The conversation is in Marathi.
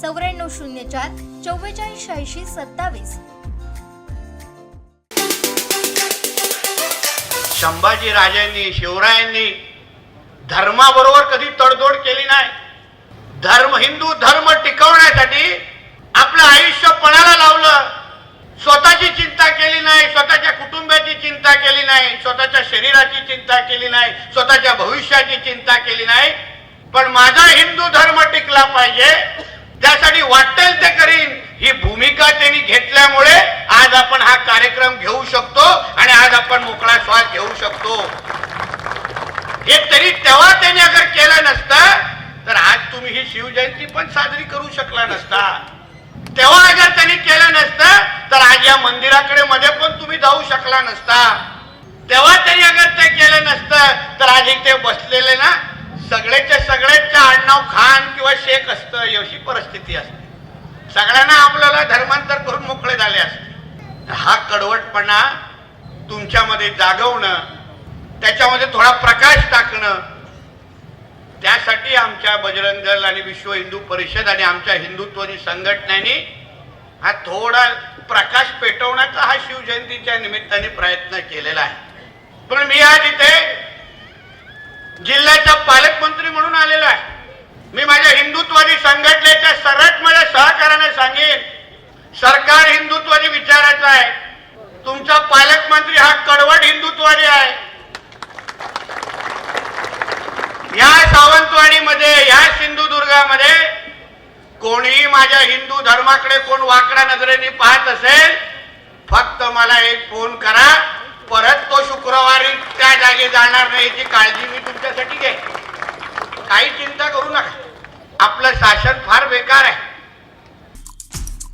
चौऱ्याण्णव शून्य चार चव्वेचाळीस शहाऐंशी सत्तावीस. संभाजी राजांनी शिवरायांनी धर्माबरोबर कधी तडजोड केली नाही. धर्म हिंदू धर्म टिकवण्यासाठी आपलं आयुष्य पणाला लावलं. स्वतःची चिंता केली नाही स्वतःच्या कुटुंबाची चिंता केली नाही स्वतःच्या शरीराची चिंता केली नाही स्वतःच्या भविष्याची चिंता केली नाही. पण माझा हिंदू धर्म टिकला पाहिजे. त्यासाठी वाटेल ते करीन. ही भूमिका त्यांनी घेतल्यामुळे आज आपण हा कार्यक्रम घेऊ शकतो आणि आज आपण मोकळा श्वास घेऊ शकतो. हे तरी तेव्हा त्यांनी अगर केलं नसतं तर आज तुम्ही ही शिवजयंती पण साजरी करू शकला नसता. तेव्हा अगर त्यांनी केलं नसतं तर आज या मंदिराकडे मध्ये पण तुम्ही जाऊ शकला नसता. तेव्हा त्यांनी अगर ते केलं नसतं तर आज इथे बसलेले ना सगळेच्या सगळेच्या आडनाव खान किंवा शेख असतं अशी परिस्थिती असते. सगळ्यांना आपल्याला धर्मांतर करून मोकळे झाले असते. हा कडवटपणा तुमच्यामध्ये जागवणं त्याच्यामध्ये थोडा प्रकाश टाकणं त्यासाठी आमच्या बजरंग दल आणि विश्व हिंदू परिषद आणि आमच्या हिंदुत्वनी संघटनेने हा थोडा प्रकाश पेटवण्याचा हा शिवजयंतीच्या निमित्ताने प्रयत्न केलेला आहे. पण मी आज इथे जिल्ह्याचा पालकमंत्री म्हणून आलेलो आहे मी माझ्या हिंदुत्वादी संघटनेच्या सर्वात माझ्या सहकार्याने सांगेन सरकार हिंदुत्वादी विचारायचं आहे. तुमचा पालकमंत्री हा कडवट हिंदुत्वादी आहे. या सावंतवाडीमध्ये या सिंधुदुर्गामध्ये कोणीही माझ्या हिंदू धर्माकडे कोण वाकड्या नजरेने पाहत असेल फक्त मला एक फोन करा. परत तो शुक्रवारी त्या जागी जाणार नाही याची काळजी मी तुमच्यासाठी घे काही चिंता करू नका. आपलं शासन फार बेकार आहे.